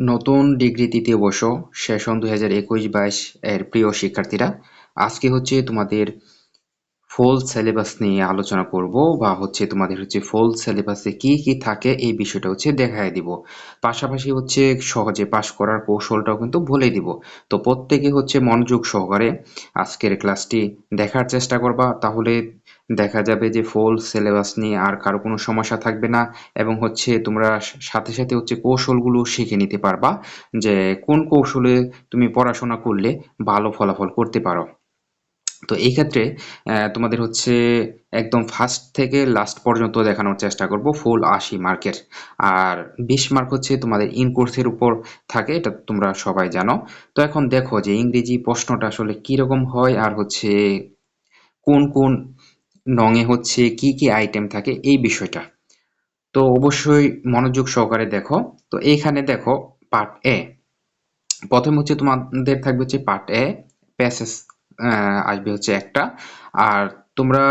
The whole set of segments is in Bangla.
নতুন ডিগ্রি তৃতীয় বর্ষ সেশন দুই হাজার একুশ বাইশ এর প্রিয় শিক্ষার্থীরা, আজকে হচ্ছে তোমাদের ফুল সিলেবাস নিয়ে আলোচনা করব বা হচ্ছে তোমাদের হচ্ছে ফুল সিলেবাসে কি কি থাকে এই বিষয়টা হচ্ছে দেখায় দিব। পাশাপাশি হচ্ছে সহজে পাশ করার কৌশলটাও কিন্তু বলে দিব। তো প্রত্যেকে হচ্ছে মনোযোগ সহকারে আজকের ক্লাসটি দেখার চেষ্টা করবা, তাহলে দেখা যাবে যে ফুল সিলেবাস নিয়ে আর কারও কোনো সমস্যা থাকবে না এবং হচ্ছে তোমরা সাথে সাথে হচ্ছে কৌশলগুলো শিখে নিতে পারবা যে কোন কৌশলে তুমি পড়াশোনা করলে ভালো ফলাফল করতে পারো। তো এই ক্ষেত্রে তোমাদের হচ্ছে একদম ফার্স্ট থেকে লাস্ট পর্যন্ত দেখানোর চেষ্টা করব ফুল আশি মার্কের আর বিশ মার্ক হচ্ছে তোমাদের ইন কোর্সের উপর থাকে, এটা তোমরা সবাই জানো। তো এখন দেখো যে ইংরেজি প্রশ্নটা আসলে কীরকম হয় আর হচ্ছে কোন কোন নঙে হচ্ছে কি কি আইটেম থাকে এই বিষয়টা। তো অবশ্যই মনোযোগ সহকারে দেখো। তো এইখানে দেখো পার্ট এ প্রথম হচ্ছে তোমাদের থাকবে হচ্ছে পার্ট এ প্যাসেজ আসবে হচ্ছে একটা। আর তোমরা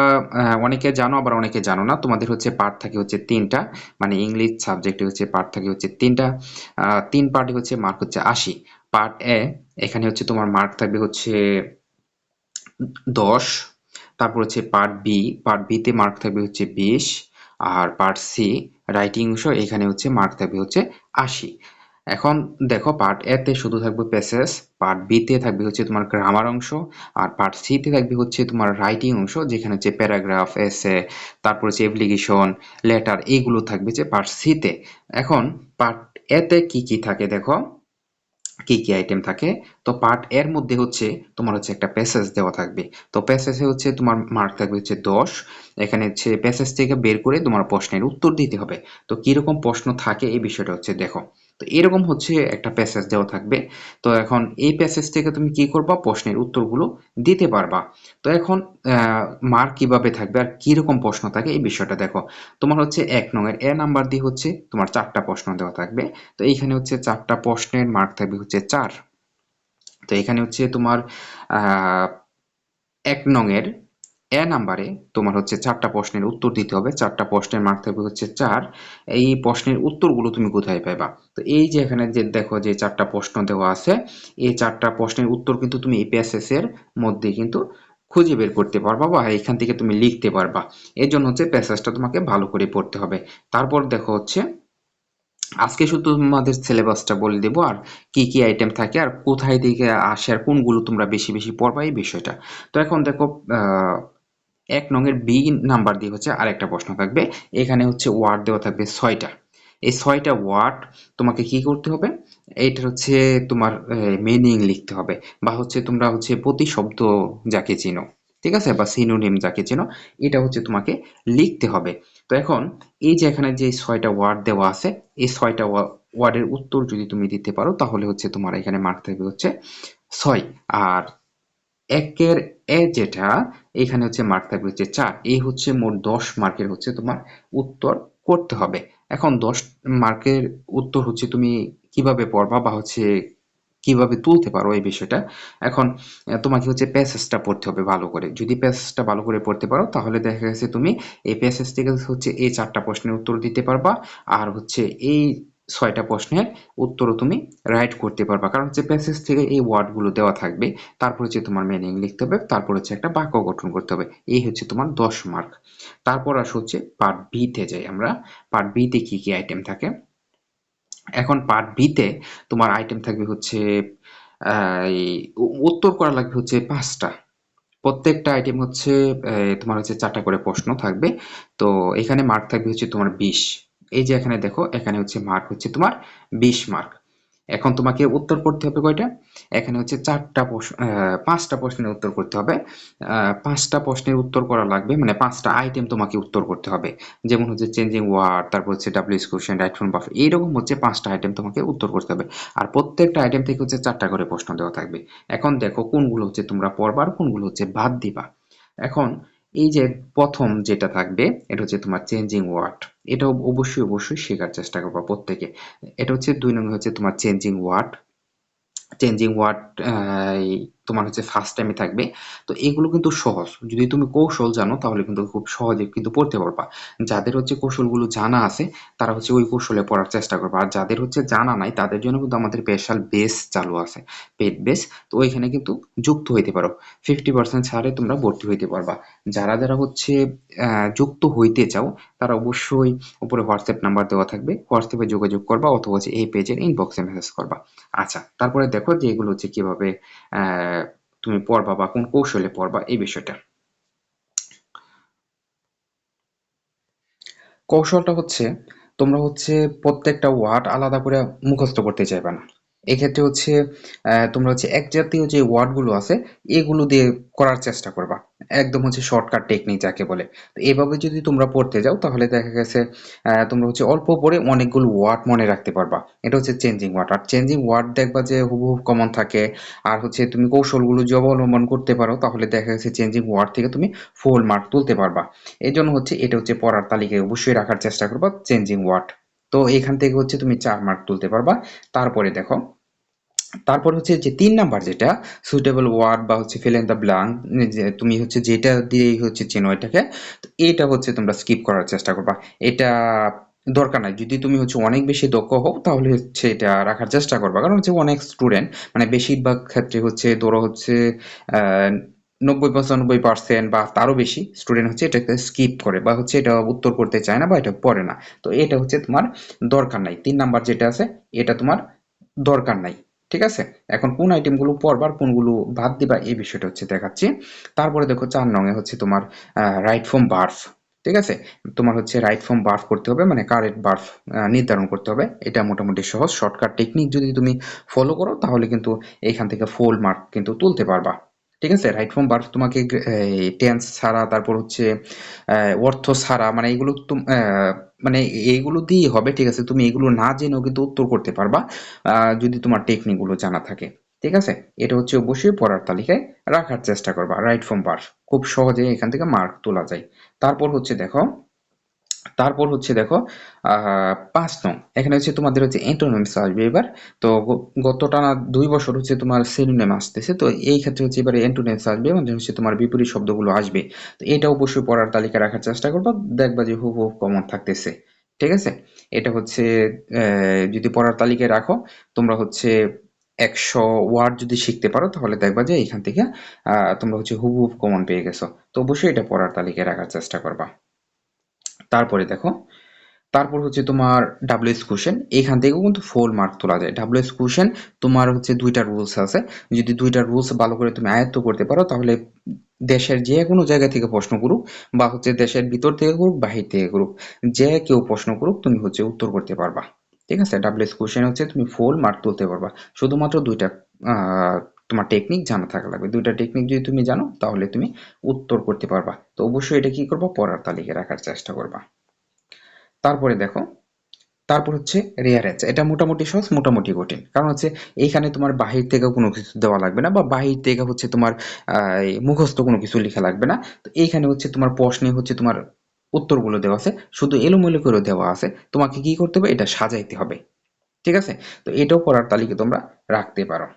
অনেকে জানো, আবার অনেকে জানো না। তোমাদের হচ্ছে পার্ট থাকে হচ্ছে তিনটা। মানে ইংলিশ সাবজেক্টে হচ্ছে পার্ট থাকে হচ্ছে তিনটা। তিন পার্টে হচ্ছে মার্ক হচ্ছে আশি। পার্ট এ এখানে হচ্ছে তোমার মার্ক থাকবে হচ্ছে দশ। তারপর হচ্ছে পার্ট বি পার্ট বিতে মার্ক থাকবে হচ্ছে বিশ, আর পার্ট সি রাইটিং অংশ এখানে হচ্ছে মার্ক থাকবে হচ্ছে আশি। এখন দেখো পার্ট এ তে শুধু থাকবে প্যাসেজ পার্ট বি তে থাকবে হচ্ছে তোমার গ্রামার অংশ, আর পার্ট সি তে থাকবে হচ্ছে তোমার রাইটিং অংশ, যেখানে হচ্ছে প্যারাগ্রাফ এসে তারপর হচ্ছে অ্যাপ্লিকেশন লেটার এইগুলো থাকবে যে পার্ট সি তে। এখন পার্ট এ তে কি কি থাকে দেখো? কি কি আইটেম থাকে? তো পার্ট এর মধ্যে হচ্ছে তোমার হচ্ছে একটা প্যাসেজ দেওয়া থাকবে। তো প্যাসেজে হচ্ছে তোমার মার্ক থাকবে হচ্ছে দশ। এখানে হচ্ছে প্যাসেজ থেকে বের করে তোমার প্রশ্নের উত্তর দিতে হবে। তো কীরকম প্রশ্ন থাকে এই বিষয়টা হচ্ছে দেখো। তো এরকম হচ্ছে একটা প্যাসেজ দেওয়া থাকবে। তো এখন এই প্যাসেজ থেকে তুমি কি করবা? প্রশ্নের উত্তরগুলো দিতে পারবা। তো এখন মার্ক কীভাবে থাকবে আর কীরকম প্রশ্ন থাকে এই বিষয়টা দেখো। তোমার হচ্ছে এক নঙের এ নাম্বার দিয়ে হচ্ছে তোমার চারটা প্রশ্ন দেওয়া থাকবে। তো এইখানে হচ্ছে চারটা প্রশ্নের মার্ক থাকবে হচ্ছে চার। তো এখানে হচ্ছে তোমার এক নঙের এ নাম্বারে তোমার হচ্ছে চারটা প্রশ্নের উত্তর দিতে হবে। চারটা প্রশ্নের মার্ক থাকবে হচ্ছে চার। এই প্রশ্নের উত্তরগুলো তুমি কোথায় পাইবা? তো এই যে এখানে যে দেখো যে চারটা প্রশ্ন দেওয়া আছে, এই চারটা প্রশ্নের উত্তর কিন্তু তুমি এই এর মধ্যে কিন্তু খুঁজে বের করতে পারবা বা এখান থেকে তুমি লিখতে পারবা। এর জন্য হচ্ছে প্যাসেজটা তোমাকে ভালো করে পড়তে হবে। তারপর দেখো হচ্ছে, আজকে শুধু তোমাদের সিলেবাসটা বলে দেব আর কি কি আইটেম থাকে আর কোথায় থেকে আসে আর কোনগুলো তোমরা বেশি বেশি পড়বা এই বিষয়টা। তো এখন দেখো এক নংয়ের বি নাম্বার দিয়ে হচ্ছে আরেকটা প্রশ্ন থাকবে। এখানে হচ্ছে ওয়ার্ড দেওয়া থাকবে ছয়টা। এই ছয়টা ওয়ার্ড তোমাকে কি করতে হবে? এটা হচ্ছে তোমার মিনিং লিখতে হবে বা হচ্ছে তোমরা হচ্ছে প্রতি শব্দ যাকে চিনো, ঠিক আছে? বা সিনোনিম যাকে চেনো, এটা হচ্ছে তোমাকে লিখতে হবে। তো এখন এই যে এখানে যে ছয়টা ওয়ার্ড দেওয়া আছে, এই ছয়টা ওয়ার্ডের উত্তর যদি তুমি দিতে পারো, তাহলে হচ্ছে তোমার এখানে মার্ক থাকবে হচ্ছে ছয়। আর একের এ যেটা, এখানে হচ্ছে মার্ক থাকবে হচ্ছে চার। এই হচ্ছে মোট দশ মার্কের হচ্ছে তোমার উত্তর করতে হবে। এখন দশ মার্কের উত্তর হচ্ছে তুমি কীভাবে পড়বা বা হচ্ছে কীভাবে তুলতে পারো এই বিষয়টা। এখন তোমাকে হচ্ছে প্যাসেজটা পড়তে হবে ভালো করে। যদি প্যাসেজটা ভালো করে পড়তে পারো, তাহলে দেখা গেছে তুমি এই প্যাসেজ থেকে হচ্ছে এই চারটা প্রশ্নের উত্তর দিতে পারবা। আর হচ্ছে এই ছয়টা প্রশ্নের উত্তরও তুমি রাইট করতে পারবা। কারণ হচ্ছে প্যাসেজ থেকে এই ওয়ার্ডগুলো দেওয়া থাকবে, তারপর হচ্ছে তোমার মিনিং লিখতে হবে, তারপর হচ্ছে একটা বাক্য গঠন করতে হবে। এই হচ্ছে তোমার দশ মার্ক তারপর আস হচ্ছে পার্ট বিতে যাই আমরা। পার্ট বিতে কি কি আইটেম থাকে? এখন পার্ট বিতে তোমার আইটেম থাকবে হচ্ছে উত্তর করা লাগবে হচ্ছে পাঁচটা। প্রত্যেকটা আইটেম হচ্ছে তোমার হচ্ছে চারটা করে প্রশ্ন থাকবে। তো এখানে মার্ক থাকবে হচ্ছে তোমার বিশ। এই যে এখানে দেখো, এখানে হচ্ছে মার্ক হচ্ছে তোমার বিশ মার্ক এখন তোমাকে উত্তর করতে হবে কয়টা? এখানে হচ্ছে চারটা প্রশ্ন পাঁচটা প্রশ্নের উত্তর করতে হবে। পাঁচটা প্রশ্নের উত্তর করা লাগবে মানে পাঁচটা আইটেম তোমাকে উত্তর করতে হবে। যেমন হচ্ছে চেঞ্জিং ওয়ার্ড তারপর হচ্ছে ডাব্লিউস কোশ্চেন রাইট ফ্রম বাফ এইরকম হচ্ছে পাঁচটা আইটেম তোমাকে উত্তর করতে হবে। আর প্রত্যেকটা আইটেম থেকে হচ্ছে চারটা করে প্রশ্ন দেওয়া থাকবে। এখন দেখো কোনগুলো হচ্ছে তোমরা পড়বা আর কোনগুলো হচ্ছে বাদ দিবা। এখন এই যে প্রথম যেটা থাকবে, এটা হচ্ছে তোমার চেঞ্জিং ওয়ার্ড এটা অবশ্যই অবশ্যই শেখার চেষ্টা করবা প্রত্যেকে। এটা হচ্ছে দুই নম্বর হচ্ছে তোমার চেঞ্জিং ওয়ার্ড চেঞ্জিং ওয়ার্ড তোমার হচ্ছে ফার্স্ট টাইমে থাকবে। তো এগুলো কিন্তু সহজ। যদি তুমি কৌশল জানো, তাহলে কিন্তু খুব সহজে কিন্তু পড়তে পারবা। যাদের হচ্ছে কৌশলগুলো জানা আছে, তারা হচ্ছে ওই কৌশলে পড়ার চেষ্টা করবে। আর যাদের হচ্ছে জানা নাই, তাদের জন্য কিন্তু আমাদের স্পেশাল বেস চালু আছে। পেড বেস তো ওইখানে কিন্তু যুক্ত হইতে পারো। ফিফটি পার্সেন্ট ছাড়ে তোমরা ভর্তি হইতে পারবা। যারা যারা হচ্ছে যুক্ত হইতে চাও, তারা অবশ্যই উপরে হোয়াটসঅ্যাপ নাম্বার দেওয়া থাকবে। হোয়াটসঅ্যাপে যোগাযোগ করবা অথবা হচ্ছে এই পেজের ইনবক্সে মেসেজ করবা। আচ্ছা তারপরে দেখো যে এগুলো হচ্ছে কীভাবে তুমি পড়বা বা কোন কৌশলে পড়বা, এই বিষয়টা। কৌশলটা হচ্ছে তোমরা হচ্ছে প্রত্যেকটা ওয়ার্ড আলাদা করে মুখস্থ করতে চাইবে না। এক্ষেত্রে হচ্ছে তোমরা হচ্ছে এক জাতীয় যে ওয়ার্ডগুলো আছে, এগুলো দিয়ে করার চেষ্টা করবা। একদম হচ্ছে শর্টকাট টেকনিক যাকে বলে। তো এভাবে যদি তোমরা পড়তে যাও, তাহলে দেখা গেছে তোমরা হচ্ছে অল্প পড়ে অনেকগুলো ওয়ার্ড মনে রাখতে পারবা। এটা হচ্ছে চেঞ্জিং ওয়ার্ড আর চেঞ্জিং ওয়ার্ড দেখবা যে হুবহু কমন থাকে। আর হচ্ছে তুমি কৌশলগুলো যদি অবলম্বন করতে পারো, তাহলে দেখা গেছে চেঞ্জিং ওয়ার্ড থেকে তুমি ফুল মার্ক তুলতে পারবা। এই জন্য হচ্ছে এটা হচ্ছে পড়ার তালিকায় অবশ্যই রাখার চেষ্টা করবা চেঞ্জিং ওয়ার্ড তো এখান থেকে হচ্ছে তুমি চার মার্ক তুলতে পারবা। তারপরে দেখো, তারপর হচ্ছে যে তিন নাম্বার যেটা সুইটেবল ওয়ার্ড বা হচ্ছে ফিল ইন দ্য ব্ল্যাঙ্ক তুমি হচ্ছে যেটা দিয়েই হচ্ছে চেনো এটাকে, তো এটা হচ্ছে তোমরা স্কিপ করার চেষ্টা করবা। এটা দরকার নাই, যদি তুমি হচ্ছে অনেক বেশি দক্ষ হও, তাহলে হচ্ছে এটা রাখার চেষ্টা করবা। কারণ হচ্ছে অনেক স্টুডেন্ট মানে বেশিরভাগ ক্ষেত্রে হচ্ছে ধরো হচ্ছে নব্বই পঁচানব্বই পার্সেন্ট বা তারও বেশি স্টুডেন্ট হচ্ছে এটাকে স্কিপ করে বা হচ্ছে এটা উত্তর করতে চায় না বা এটা পড়ে না। তো এটা হচ্ছে তোমার দরকার নাই। তিন নাম্বার যেটা আছে, এটা তোমার দরকার নাই। ঠিক আছে? এখন কোন আইটেমগুলো পড়বার কোনগুলো বাদ দিবা এই বিষয়টা হচ্ছে দেখাচ্ছি। তারপরে দেখো চার নঙে হচ্ছে তোমার রাইট ফর্ম বার্ফ ঠিক আছে? তোমার হচ্ছে রাইট ফর্ম বার্ফ করতে হবে মানে কারেক্ট বার্ফ নির্ধারণ করতে হবে। এটা মোটামুটি সহজ শর্টকাট টেকনিক যদি তুমি ফলো করো, তাহলে কিন্তু এখান থেকে ফোল মার্ক কিন্তু তুলতে পারবা। ঠিক আছে? রাইট ফর্ম বার্ফ তোমাকে টেন্স ছাড়া, তারপর হচ্ছে অর্থ ছাড়া মানে এগুলো মানে এইগুলো দিয়েই হবে, ঠিক আছে? তুমি এগুলো না জেনেও কিন্তু উত্তর করতে পারবা যদি তোমার টেকনিকগুলো জানা থাকে। ঠিক আছে? এটা হচ্ছে অবশ্যই পড়ার তালিকায় রাখার চেষ্টা করবা। রাইট ফর্ম বার্ফ খুব সহজে এখান থেকে মার্ক তোলা যায়। তারপর হচ্ছে দেখো তারপর হচ্ছে দেখো পাঁচ নং। এখানে হচ্ছে তোমাদের হচ্ছে অ্যান্টোনিমস আসবে এবার। তো গত টানা দুই বছর হচ্ছে তোমার সিনোনিম আসতেছে। তো এই ক্ষেত্রে হচ্ছে এবারে অ্যান্টোনিমস আসবে মানে হচ্ছে তোমার বিপরীত শব্দগুলো আসবে। তো এটা অবশ্যই পড়ার তালিকা রাখার চেষ্টা করব, দেখবা যে হুব হুব কমন থাকতেছে। ঠিক আছে? এটা হচ্ছে যদি পড়ার তালিকায় রাখো, তোমরা হচ্ছে একশো ওয়ার্ড যদি শিখতে পারো, তাহলে দেখবা যে এখান থেকে তোমরা হচ্ছে হুবহুব কমন পেয়ে গেছো। তো অবশ্যই এটা পড়ার তালিকায় রাখার চেষ্টা করবা। তারপরে দেখো, তারপর হচ্ছে তোমার ডাব্লিউএস কোশ্চেন এখান থেকেও কিন্তু ফুল মার্ক তোলা যায়। ডাব্লিউএস কোশ্চেন তোমার হচ্ছে দুইটা রুলস আছে। যদি দুইটা রুলস ভালো করে তুমি আয়ত্ত করতে পারো, তাহলে দেশের যে কোনো জায়গা থেকে প্রশ্ন করুক বা হচ্ছে দেশের ভিতর থেকে করুক, বাহির থেকে করুক, যে কেউ প্রশ্ন করুক, তুমি হচ্ছে উত্তর করতে পারবা। ঠিক আছে? ডাব্লিউএস কোশ্চেন হচ্ছে তুমি ফুল মার্ক তুলতে পারবা। শুধুমাত্র দুইটা তোমার টেকনিক জানা থাকা লাগবে। দুইটা টেকনিক যদি তুমি জানো, তাহলে তুমি উত্তর করতে পারবা। তো অবশ্যই এটা কি করবা? পড়ার তালিকায় রাখার চেষ্টা করবা। তারপরে দেখো, তারপর হচ্ছে রেয়ারেজ এটা মোটামুটি সহজ, মোটামুটি কঠিন। কারণ হচ্ছে এইখানে তোমার বাহির থেকে কোনো কিছু দেওয়া লাগবে না, বা বাহির থেকে হচ্ছে তোমার মুখস্থ কোনো কিছু লেখা লাগবে না। তো এইখানে হচ্ছে তোমার প্রশ্নে হচ্ছে তোমার উত্তরগুলো দেওয়া আছে, শুধু এলোমেলো করে দেওয়া আছে। তোমাকে কি করতে হবে? এটা সাজাইতে হবে। ঠিক আছে? তো এটাও পড়ার তালিকা তোমরা রাখতে পারো।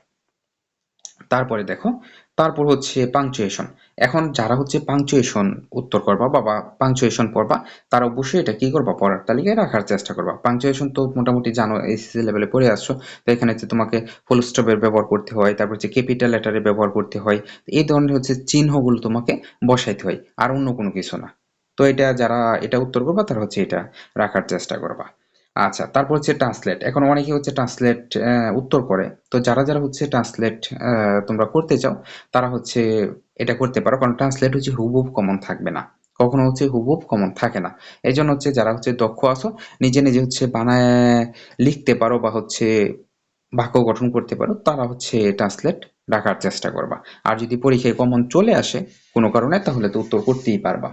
তারপরে দেখো, তারপর হচ্ছে পাংচুয়েশন এখন যারা হচ্ছে পাংচুয়েশন উত্তর করবা বা পাংচুয়েশন পড়বা, তারা অবশ্যই এটা কি করবা? পড়ার তালিকায় রাখার চেষ্টা করবা। পাংচুয়েশন তো মোটামুটি জানো এসএসসি লেভেলে পড়ে আসছো, তো এখানে হচ্ছে তোমাকে ফুল স্টপের ব্যবহার করতে হয়, তারপর হচ্ছে ক্যাপিটাল লেটারের ব্যবহার করতে হয় এই ধরনের হচ্ছে চিহ্নগুলো তোমাকে বসাইতে হয়, আর অন্য কোনো কিছু না। তো এটা যারা এটা উত্তর করবা, তারা হচ্ছে এটা রাখার চেষ্টা করবা। আচ্ছা তারপর হচ্ছে ট্রান্সলেট এখন অনেকে হচ্ছে ট্রান্সলেট উত্তর করে। তো যারা যারা হচ্ছে ট্রান্সলেট তোমরা করতে চাও, তারা হচ্ছে এটা করতে পারো। কারণ ট্রান্সলেট হচ্ছে হুবহুব কমন থাকবে না। কখনো হচ্ছে হুবহুব কমন থাকে না। এই জন্য হচ্ছে যারা হচ্ছে দক্ষ আছো, নিজে নিজে হচ্ছে বানায় লিখতে পারো বা হচ্ছে বাক্য গঠন করতে পারো, তারা হচ্ছে ট্রান্সলেট রাখার চেষ্টা করবা। আর যদি পরীক্ষায় কমন চলে আসে কোনো কারণে, তাহলে তো উত্তর করতেই পারবা।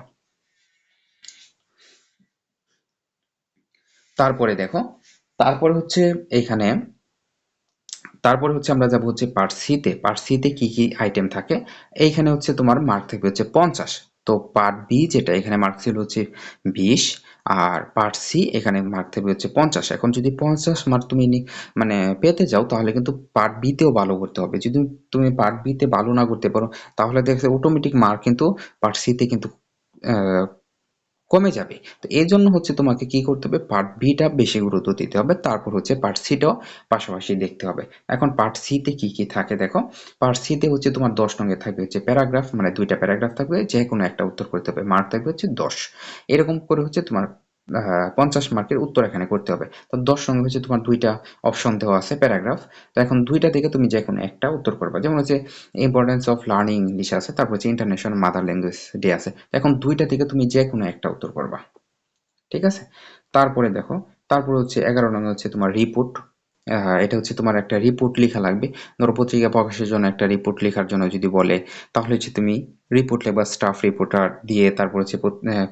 তারপরে দেখো, তারপরে হচ্ছে এইখানে, তারপরে হচ্ছে আমরা যাব হচ্ছে পার্ট সিতে পার্ট সিতে কি কি আইটেম থাকে? এইখানে হচ্ছে তোমার মার্ক থাকবে হচ্ছে পঞ্চাশ। তো পার্ট বি যেটা, এখানে মার্ক ছিল হচ্ছে বিশ, আর পার্ট সি এখানে মার্ক থাকবে হচ্ছে পঞ্চাশ। এখন যদি পঞ্চাশ মার্ক তুমি মানে পেতে যাও, তাহলে কিন্তু পার্ট বিতেও ভালো করতে হবে। যদি তুমি পার্ট বিতে ভালো না করতে পারো, তাহলে দেখবে অটোমেটিক মার্ক কিন্তু পার্ট সিতে কিন্তু কমে যাবে। তো এই জন্য হচ্ছে তোমাকে কি করতে হবে? পার্ট বিটা বেশি গুরুত্ব দিতে হবে। তারপর হচ্ছে পার্ট সিটাও পাশাপাশি দেখতে হবে। এখন পার্ট সিতে কি কি থাকে দেখো? পার্ট সিতে হচ্ছে তোমার দশ নঙ্গে থাকবে হচ্ছে প্যারাগ্রাফ মানে দুইটা প্যারাগ্রাফ থাকবে। যে কোনো একটা উত্তর করতে হবে। মার্ক থাকবে হচ্ছে দশ। এরকম করে হচ্ছে তোমার পঞ্চাশ মার্কের উত্তর এখানে করতে হবে। তো দশ সঙ্গে হচ্ছে তোমার দুইটা অপশন দেওয়া আছে প্যারাগ্রাফ তো এখন দুইটা থেকে তুমি যে কোনো একটা উত্তর করবা। যেমন হচ্ছে ইম্পর্টেন্স অফ লার্নিং ইংলিশ আছে, তারপর হচ্ছে ইন্টারন্যাশনাল মাদার ল্যাঙ্গুয়েজ ডে আছে। এখন দুইটা থেকে তুমি যে কোনো একটা উত্তর করবা। ঠিক আছে? তারপরে দেখো, তারপরে হচ্ছে এগারো নম্বর হচ্ছে তোমার রিপোর্ট এটা হচ্ছে তোমার একটা রিপোর্ট লেখা লাগবে। ধরো পত্রিকা প্রকাশের জন্য একটা রিপোর্ট লেখার জন্য যদি বলে, তাহলে হচ্ছে তুমি রিপোর্ট লেখবা স্টাফ রিপোর্টার দিয়ে তারপর হচ্ছে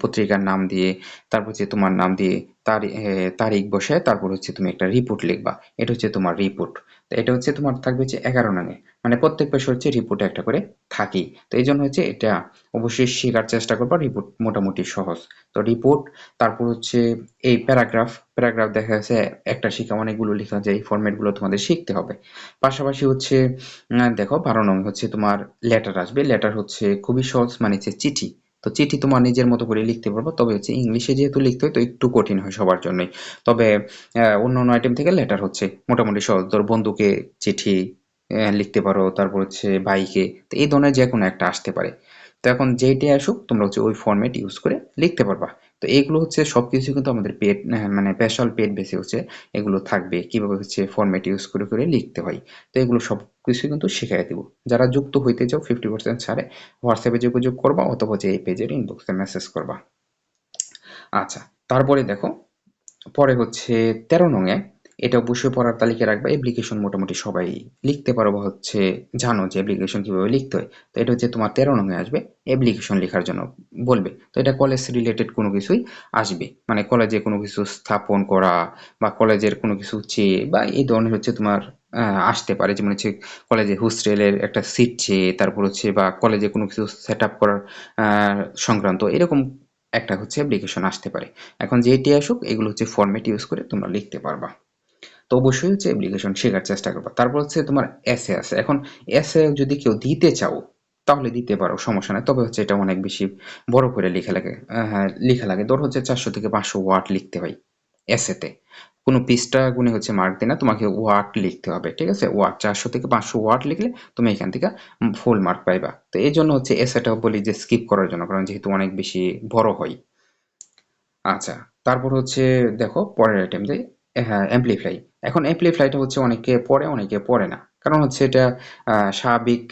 পত্রিকার নাম দিয়ে, তারপর হচ্ছে তোমার নাম দিয়ে তারিখ বসে, তারপর হচ্ছে তুমি একটা রিপোর্ট লিখবা। এটা হচ্ছে তোমার রিপোর্ট তো এটা হচ্ছে তোমার থাকবে হচ্ছে এগারো নামে। মানে প্রত্যেক পেশে হচ্ছে রিপোর্টে একটা করে থাকি। তো এই জন্য হচ্ছে এটা অবশ্যই শেখার চেষ্টা করবা রিপোর্ট মোটামুটি সহজ। তো রিপোর্ট তারপর হচ্ছে এই প্যারাগ্রাফ প্যারাগ্রাফ দেখা যাচ্ছে একটা শিখা, অনেকগুলো লেখা যায় এই ফর্মেটগুলো তোমাদের শিখতে হবে। পাশাপাশি হচ্ছে দেখো বারো নং হচ্ছে তোমার লেটার আসবে। লেটার হচ্ছে খুবই সহজ মানে হচ্ছে চিঠি। তো চিঠি তোমার নিজের মতো করে লিখতে পারব, তবে হচ্ছে ইংলিশে যেহেতু লিখতে হয়, তো একটু কঠিন হয় সবার জন্যই। তবে অন্য অন্য আইটেম থেকে লেটার হচ্ছে মোটামুটি সহজ। ধর বন্ধুকে চিঠি লিখতে পারো, তারপর হচ্ছে ভাইকে, তো এই ধরনের যে কোনো একটা আসতে পারে। তো এখন যেইটাই আসুক, তোমরা হচ্ছে ওই ফর্মেট ইউজ করে লিখতে পারবা। তো এইগুলো হচ্ছে সব কিছু কিন্তু আমাদের পেড মানে স্পেশাল পেড বেসে হচ্ছে এগুলো থাকবে। কীভাবে হচ্ছে ফর্মেট ইউজ করে করে লিখতে হয়। তো এগুলো সব কিছু কিন্তু শিখাই দেবো। যারা যুক্ত হইতে চাও ফিফটি পার্সেন্ট ছাড়ে হোয়াটসঅ্যাপে যোগাযোগ করবা অথবা যে এই পেজের ইনবক্সে মেসেজ করবা। আচ্ছা তারপরে দেখো, পরে হচ্ছে তেরো নঙে এটা অবশ্যই পড়ার তালিকা রাখবা অ্যাপ্লিকেশন মোটামুটি সবাই লিখতে পারো বা হচ্ছে জানো যে অ্যাপ্লিকেশন কীভাবে লিখতে হয়। তো এটা হচ্ছে তোমার তেরো নঙে আসবে অ্যাপ্লিকেশন লেখার জন্য বলবে। তো এটা কলেজ রিলেটেড কোনো কিছুই আসবে। মানে কলেজে কোনো কিছু স্থাপন করা বা কলেজের কোনো কিছু চেয়ে বা এই ধরনের হচ্ছে তোমার আসতে পারে। যেমন হচ্ছে কলেজে হোস্টেলের একটা সিট চেয়ে, তারপর হচ্ছে বা কলেজে কোনো কিছু সেট আপ করার সংক্রান্ত এরকম একটা হচ্ছে অ্যাপ্লিকেশন আসতে পারে। এখন যেটি আসুক, এগুলো হচ্ছে ফর্মেট ইউজ করে তোমরা লিখতে পারবা। তো অবশ্যই হচ্ছে অ্যাপ্লিকেশন শেখার চেষ্টা করবা। তারপর হচ্ছে তোমার এসে আছে। এখন এসে যদি কেউ দিতে চাও, তাহলে দিতে পারো, সমস্যা নেই। তবে হচ্ছে এটা অনেক বেশি বড় করে লেখা লাগে হ্যাঁ লেখা লাগে। ধর হচ্ছে চারশো থেকে পাঁচশো ওয়ার্ড লিখতে হয় এসেতে কোনো পিসটা গুণে হচ্ছে মার্ক দেয় না তোমাকে ওয়ার্ড লিখতে হবে, ঠিক আছে? ওয়ার্ড চারশো থেকে পাঁচশো ওয়ার্ড লিখলে তুমি এখান থেকে ফুল মার্ক পাইবা। তো এই জন্য হচ্ছে এসেটা বলি যে স্কিপ করার জন্য, কারণ যেহেতু অনেক বেশি বড় হয়। আচ্ছা তারপর হচ্ছে দেখো পরের আইটেম যে হ্যাঁ অ্যাম্পলিফাই এখন অ্যাম্পলিফাইটা হচ্ছে অনেকে পড়ে অনেকে পড়ে না। কারণ হচ্ছে এটা স্বাভাবিক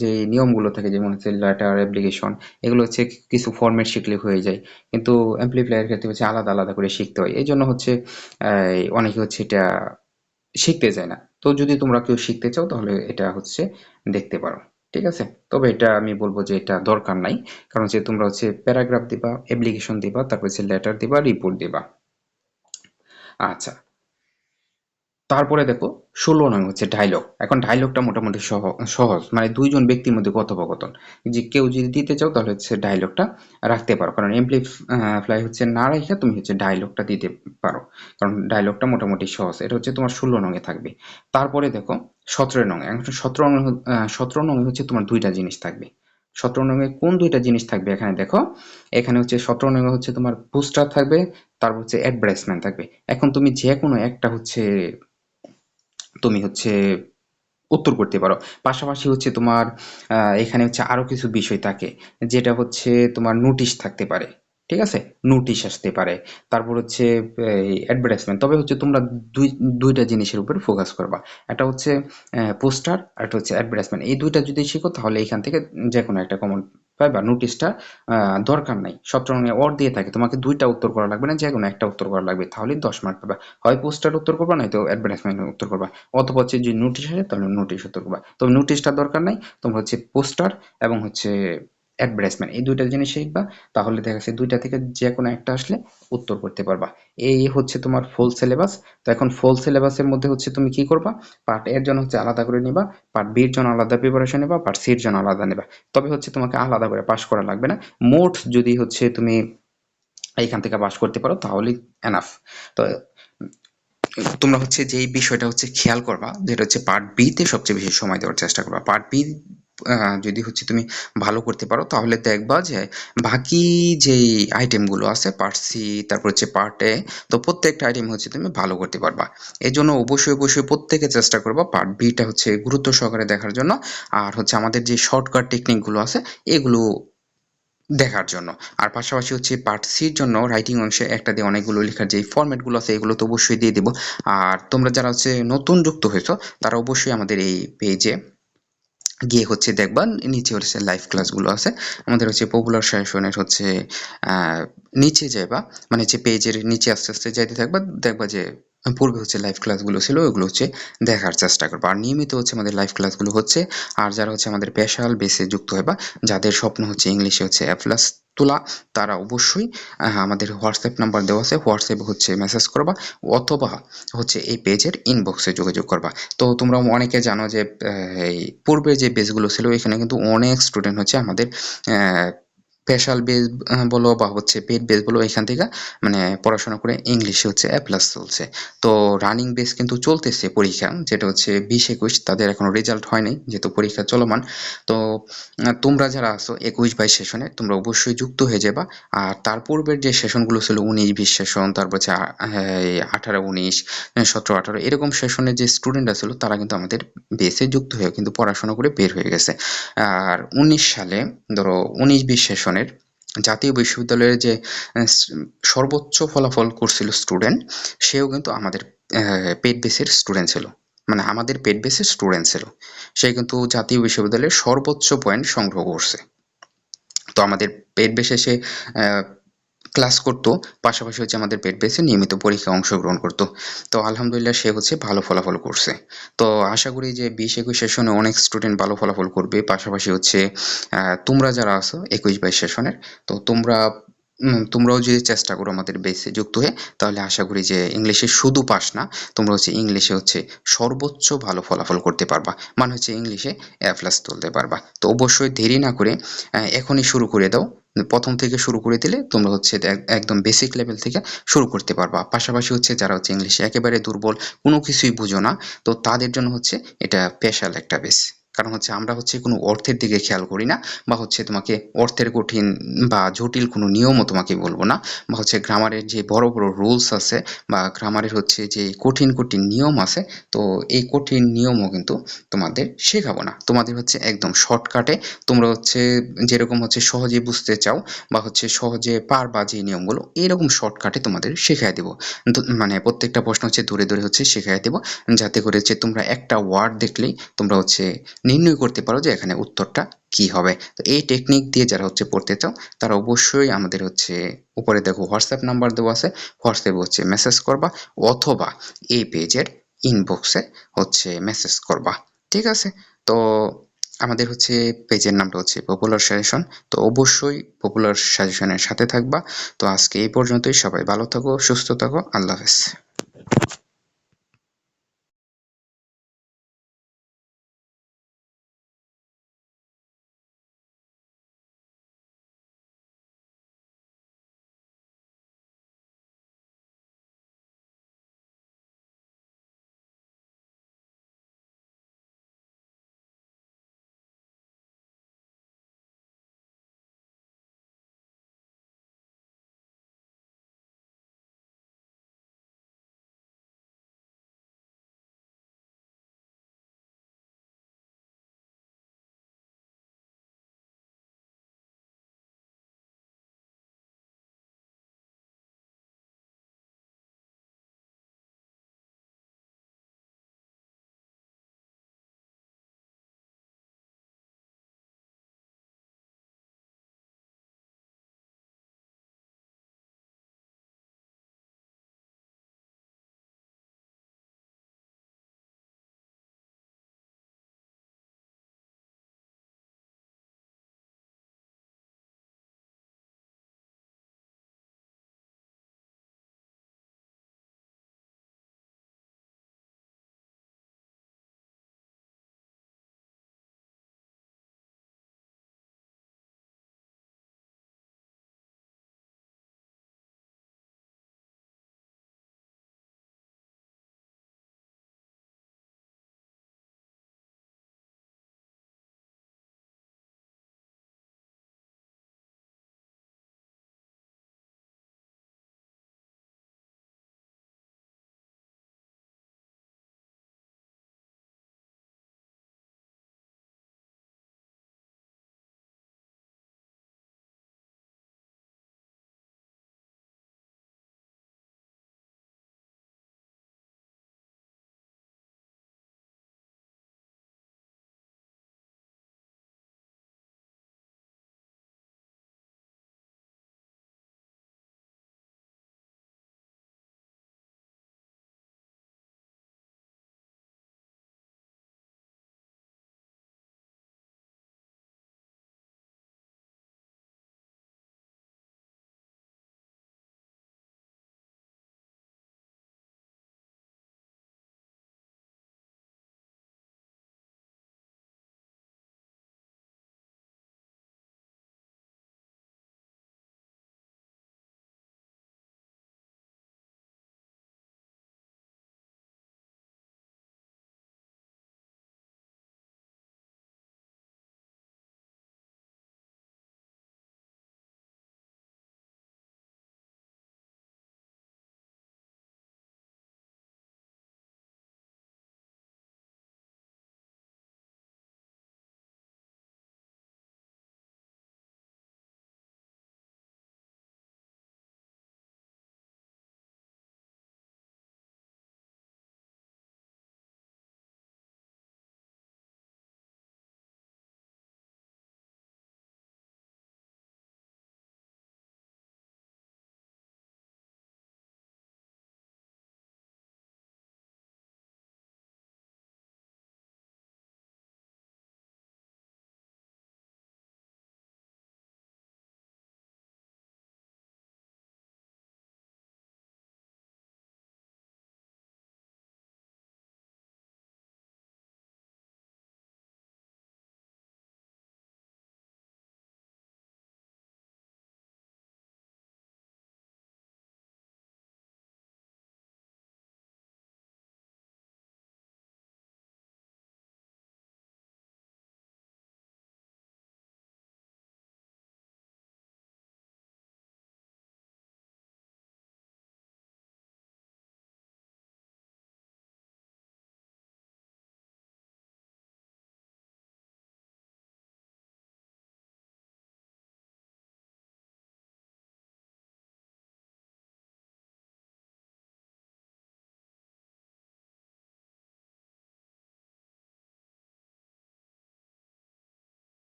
যে নিয়মগুলো থাকে, যেমন হচ্ছে লেটার অ্যাপ্লিকেশন এগুলো হচ্ছে কিছু ফর্মেট শিখলে হয়ে যায়। কিন্তু অ্যাম্পলিফায়ার ক্ষেত্রে হচ্ছে আলাদা আলাদা করে শিখতে হয়। এই জন্য হচ্ছে অনেকে হচ্ছে এটা শিখতে যায় না। তো যদি তোমরা কেউ শিখতে চাও, তাহলে এটা হচ্ছে দেখতে পারো। ঠিক আছে? তবে এটা আমি বলব যে এটা দরকার নাই। কারণ যে তোমরা হচ্ছে প্যারাগ্রাফ দিবা অ্যাপ্লিকেশন দিবা, তারপর হচ্ছে লেটার দিবা রিপোর্ট দিবা। আচ্ছা। তারপরে দেখো, ষোলো নং হচ্ছে ডায়লগ এখন ডায়লগটা মোটামুটি সহজ। মানে দুইজন ব্যক্তির মধ্যে কথোপকথন। যে কেউ যদি দিতে চাও, তাহলে হচ্ছে ডায়লগটা রাখতে পারো। কারণ এমপ্লি ফ্লাই হচ্ছে না রেখে তুমি হচ্ছে ডায়লগটা দিতে পারো। কারণ ডায়লগটা মোটামুটি সহজ। এটা হচ্ছে তোমার ষোলো নঙে থাকবে। তারপরে দেখো, সতেরো নং এখন সতেরো নং সতেরো নং হচ্ছে তোমার দুইটা জিনিস থাকবে। সতেরো নঙে কোন দুইটা জিনিস থাকবে এখানে দেখো? এখানে হচ্ছে সতেরো নঙে হচ্ছে তোমার পোস্টার থাকবে, তারপর হচ্ছে অ্যাডভার্টাইজমেন্ট থাকবে। এখন তুমি যে কোনো একটা হচ্ছে তুমি হচ্ছে উত্তর করতে পারো। পাশাপাশি হচ্ছে তোমার এখানে হচ্ছে আরও কিছু বিষয় থাকে, যেটা হচ্ছে তোমার নোটিশ থাকতে পারে। ঠিক আছে? নোটিশ আসতে পারে। তারপর হচ্ছে অ্যাডভার্টাইজমেন্ট তবে হচ্ছে তোমরা দুই, দুইটা জিনিসের উপর ফোকাস করবা। একটা হচ্ছে পোস্টার আর একটা হচ্ছে অ্যাডভার্টাইজমেন্ট এই দুইটা যদি শিখো, তাহলে এখান থেকে যে কোনো একটা কমন পাইবা। নোটিশটা দরকার নাই। রঙে অর দিয়ে থাকে। তোমাকে দুইটা উত্তর করা লাগবে না যে কোনো একটা উত্তর করা লাগবে। তাহলে দশ মার্ক পাবা। হয় পোস্টার উত্তর করবা, নয়তো অ্যাডভার্টাইজমেন্ট উত্তর করবা। অথবা হচ্ছে যদি নোটিশ আসে, তাহলে নোটিশ উত্তর করবা। তবে নোটিশটা দরকার নাই। তোমরা হচ্ছে পোস্টার এবং হচ্ছে অ্যাডভার্টাইজমেন্ট এই দুইটা জিনিস শিখবা, তাহলে দেখা যাচ্ছে দুইটা থেকে যে কোনো একটা আসলে উত্তর করতে পারবা। এই হচ্ছে তোমার ফুল সিলেবাস তো এখন ফুল সিলেবাসের মধ্যে হচ্ছে তুমি কি করবা? পার্ট এর জন্য হচ্ছে আলাদা করে নিবা পার্ট বির জন্য আলাদা প্রিপারেশন নেবা পার্ট সির জন্য আলাদা নেবা। তবে হচ্ছে তোমাকে আলাদা করে পাস করা লাগবে না। মোট যদি হচ্ছে তুমি এইখান থেকে পাস করতে পারো, তাহলেই এনাফ তো, তোমরা হচ্ছে যেই বিষয়টা হচ্ছে খেয়াল করবা, যেটা হচ্ছে পার্ট বিতে সবচেয়ে বেশি সময় দেওয়ার চেষ্টা করবা। পার্ট বি যদি হচ্ছে তুমি ভালো করতে পারো, তাহলে দেখবা যে বাকি যেই আইটেমগুলো আছে পার্ট সি তারপর হচ্ছে পার্ট এ তো প্রত্যেকটা আইটেম হচ্ছে তুমি ভালো করতে পারবা। এই জন্য অবশ্যই অবশ্যই প্রত্যেকে চেষ্টা করবা পার্ট বিটা হচ্ছে গুরুত্ব সহকারে দেখার জন্য, আর হচ্ছে আমাদের যে শর্টকাট টেকনিকগুলো আছে, এগুলো দেখার জন্য। আর পাশাপাশি হচ্ছে পার্ট সির জন্য রাইটিং অংশে একটা দিয়ে অনেকগুলো লেখার যে ফরম্যাটগুলো আছে, এগুলো তো অবশ্যই দিয়ে দেবো। আর তোমরা যারা হচ্ছে নতুন যুক্ত হয়েছো, তারা অবশ্যই আমাদের এই পেজে গিয়ে হচ্ছে দেখবা, নিচে হচ্ছে লাইভ ক্লাসগুলো আছে। আমাদের হচ্ছে পপুলার সেশনের হচ্ছে নিচে যাইবা মানে যে পেজের নিচে আস্তে আস্তে যাইতে থাকবা, দেখবা যে পূর্বে হচ্ছে লাইভ ক্লাসগুলো ছিল ওইগুলো হচ্ছে দেখার চেষ্টা করব। আর নিয়মিত হচ্ছে আমাদের লাইভ ক্লাসগুলো হচ্ছে, আর যারা হচ্ছে আমাদের স্পেশাল বেসে যুক্ত হবা যাদের স্বপ্ন হচ্ছে ইংলিশে হচ্ছে এ প্লাস তোলা, তারা অবশ্যই আমাদের হোয়াটসঅ্যাপ নাম্বার দেওয়া আছে হোয়াটসঅ্যাপে হচ্ছে মেসেজ করবা, অথবা হচ্ছে এই পেজের ইনবক্সে যোগাযোগ করবা। তো তোমরা অনেকে জানো যে এই পূর্বে যে পেজগুলো ছিল, এখানে কিন্তু অনেক স্টুডেন্ট হচ্ছে আমাদের স্পেশাল বেস বলো বা হচ্ছে পেড বেস বলো, এখান থেকে মানে পড়াশোনা করে ইংলিশে হচ্ছে এ প্লাস চলছে। তো রানিং বেস কিন্তু চলতেছে পরীক্ষা, যেটা হচ্ছে বিশ একুশ, তাদের এখনও রেজাল্ট হয়নি যেহেতু পরীক্ষা চলমান। তো তোমরা যারা আসো একুশ বাইশ সেশনে তোমরা অবশ্যই যুক্ত হয়ে যাবা। আর তার পূর্বের যে সেশনগুলো ছিল উনিশ, বিশ সেশন তারপর হচ্ছে আঠারো, উনিশ সতেরো, আঠারো, এরকম সেশনের যে স্টুডেন্টরা ছিল, তারা কিন্তু আমাদের বেসে যুক্ত হয়ে কিন্তু পড়াশোনা করে বের হয়ে গেছে। আর উনিশ সালে, ধরো উনিশ, বিশ সেশনে জাতীয় বিশ্ববিদ্যালয়ের যে সর্বোচ্চ ফলাফল করছিল স্টুডেন্ট সেও কিন্তু আমাদের পেট বেসের স্টুডেন্ট ছিল। মানে আমাদের পেট বেসের স্টুডেন্ট ছিল। সে কিন্তু জাতীয় বিশ্ববিদ্যালয়ের সর্বোচ্চ পয়েন্ট সংগ্রহ করছে। তো আমাদের পেট বেসে সে ক্লাস করতো, পাশাপাশি হচ্ছে আমাদের পেট বেসে নিয়মিত পরীক্ষায় অংশগ্রহণ করতো। তো আলহামদুলিল্লাহ সে হচ্ছে ভালো ফলাফল করছে। তো আশা করি যে বিশ একুশ সেশনে অনেক স্টুডেন্ট ভালো ফলাফল করবে, পাশাপাশি হচ্ছে তোমরা যারা আছো একুশ বাইশ সেশনের, তো তোমরা তোমরাও যদি চেষ্টা করো আমাদের বেসে যুক্ত হয়ে, তাহলে আশা করি যে ইংলিশে শুধু পাস না, তোমরা হচ্ছে ইংলিশে হচ্ছে সর্বোচ্চ ভালো ফলাফল করতে পারবা। মানে হচ্ছে ইংলিশে এ প্লাস তুলতে পারবা। তো অবশ্যই দেরি না করে এখনই শুরু করে দাও। প্রথম থেকে শুরু করে দিলে তোমরা হচ্ছে একদম বেসিক লেভেল থেকে শুরু করতে পারবা। পাশাপাশি হচ্ছে যারা হচ্ছে ইংলিশে একেবারে দুর্বল, কোনো কিছুই বুঝো না, তো তাদের জন্য হচ্ছে এটা স্পেশাল একটা বেস কারণ হচ্ছে আমরা হচ্ছে কোনো অর্থের দিকে খেয়াল করি না বা হচ্ছে তোমাকে অর্থের কঠিন বা জটিল কোনো নিয়মও তোমাকে বলব না বা হচ্ছে গ্রামারের যে বড় বড় রুলস আছে বা গ্রামারের হচ্ছে যে কঠিন কঠিন নিয়ম আছে, তো এই কঠিন নিয়মও কিন্তু তোমাদের শেখাবো না। তোমাদের হচ্ছে একদম শর্টকাটে তোমরা হচ্ছে যেরকম হচ্ছে সহজে বুঝতে চাও বা হচ্ছে সহজে পারবা যে নিয়মগুলো, এরকম শর্টকাটে তোমাদের শেখাই দেবো। মানে প্রত্যেকটা প্রশ্ন হচ্ছে দূরে দূরে হচ্ছে শেখাই দেবো। যাতে করে হচ্ছে তোমরা একটা ওয়ার্ড দেখলেই তোমরা হচ্ছে নির্ণয় করতে পারো যে এখানে উত্তরটা কি হবে। তো এই টেকনিক দিয়ে যারা হচ্ছে পড়তে চাও, তারা অবশ্যই আমাদের হচ্ছে উপরে দেখো হোয়াটসঅ্যাপ নাম্বার দেওয়া আছে। হোয়াটসঅ্যাপে হচ্ছে মেসেজ করবা অথবা এই পেজের ইনবক্সে হচ্ছে মেসেজ করবা। ঠিক আছে? তো আমাদের হচ্ছে পেজের নামটা হচ্ছে পপুলার সাজেশন তো অবশ্যই পপুলার সাজেশনের সাথে থাকবা। তো আজকে এই পর্যন্তই। সবাই ভালো থাকো, সুস্থ থাকো। আল্লাহ হাফেজ।